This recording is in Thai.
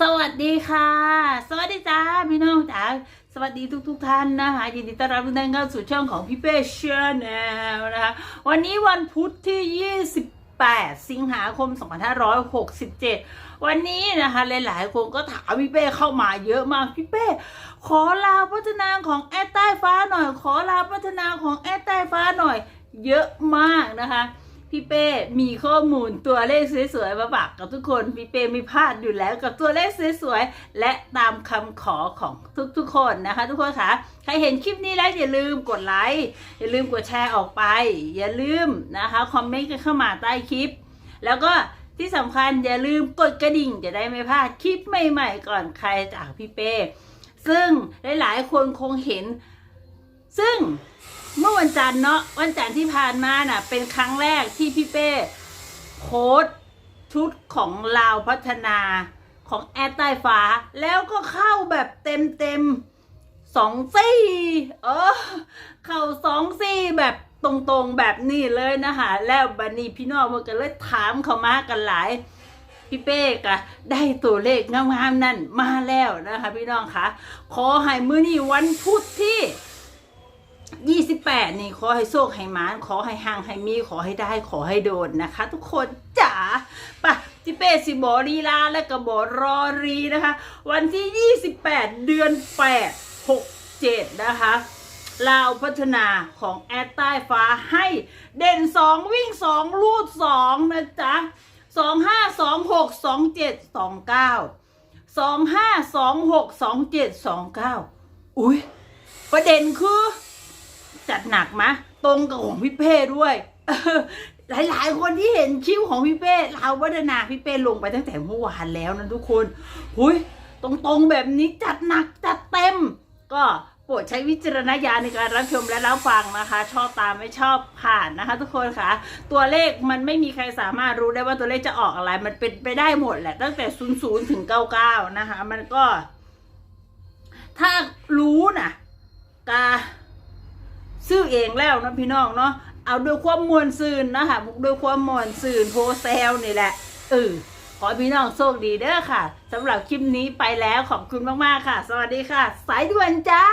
สวัสดีค่ะ สวัสดีจ้าพี่น้องจ๋าสวัสดีทุกทุกๆท่านนะคะยินดีต้อนรับทุกท่านเข้าสู่ช่องของพี่เป้ชแนลนะคะวันนี้วันพุธที่ 28 สิงหาคม 2567 วันนี้นะคะหลายๆคนก็ถามพี่เป้เข้ามาเยอะมากพี่เป้ ขอลาพัฒนาของแอดใต้ฟ้าหน่อย ขอลาพัฒนาของแอดใต้ฟ้าหน่อย เยอะมากนะคะ พี่เป้มีข้อมูลตัวเลขสวยๆมาฝากกับทุกคน พี่เป้ไม่พลาดอยู่แล้วกับตัวเลขสวยๆและตามคำขอของทุกๆคนนะคะ ทุกคนคะใครเห็นคลิปนี้แล้วอย่าลืมกดไลค์อย่าลืมกดแชร์ออกไป อย่าลืมนะคะคอมเมนต์กันเข้ามาใต้คลิป แล้วก็ที่สำคัญอย่าลืมกดกระดิ่งจะได้ไม่พลาดคลิปใหม่ๆก่อนใครจากพี่เป้ซึ่งหลายๆคนคงเห็น ซึ่ง เมื่อวันจันทร์เนาะวันจันทร์ที่ผ่านมาน่ะ เป็นครั้งแรกที่พี่เป้โพสชุดของลาวพัฒนาของแอดใต้ฟ้า แล้วก็เข้าแบบเต็มเต็มๆสองซี่เออเข้าสองซี่แบบตรงๆแบบนี้เลยนะคะแล้วบันนี้พี่น้องมันก็เลยถามเขามากันหลายพี่เป้ก็ได้ตัวเลขงามๆนั่นมาแล้วนะคะพี่น้องคะขอให้มื้อนี้วันพุธที่ ยี่สิบแปดนี่ขอให้โชคให้หมานขอให้ห่างให้มีขอให้ได้ขอให้โดนนะคะ ทุกคนจ๋าปะจิเป้สิบอรีลาและกระบอรอรีนะคะ วันที่ยี่สิบแปดเดือนแปดหกเจ็ดนะคะลาวพัฒนาของแอดใต้ฟ้าให้เด่นสองวิ่งสองลูดสองนะจ๊ะสองห้าสองหกสองเจ็ดสองเก้าสองห้าสองหกสองเจ็ดสองเก้าอุ้ยประเด็นคือ หนักมะตรงกับของพี่เป้ด้วยหลายๆ คนที่เห็นคิ้วของพี่เป้เราวัฒนาพี่เป้ลงไปตั้งแต่เมื่อวานแล้วนะทุกคนหุยตรงๆแบบนี้จัดหนักจัดเต็ม ก็โปรดใช้วิจารณญาณในการรับชมและรับฟังนะคะ ชอบตามไม่ชอบผ่านนะคะ ทุกคนค่ะ ตัวเลขมันไม่มีใครสามารถรู้ได้ว่าตัวเลขจะออกอะไร มันเป็นไปได้หมดแหละ ตั้งแต่ศูนย์ศูนย์ถึงเก้าเก้านะคะ มันก็ ถ้ารู้นะกา ซื้อเองแล้วนะพี่น้องเนาะเอาด้วยความมวลซืนนะคะด้วยความมวลซืนโพเซลนี่แหละเออขอพี่น้องโชคดีเด้อค่ะสำหรับคลิปนี้ไปแล้วขอบคุณมากๆค่ะ สวัสดีค่ะ สายด่วนจ้า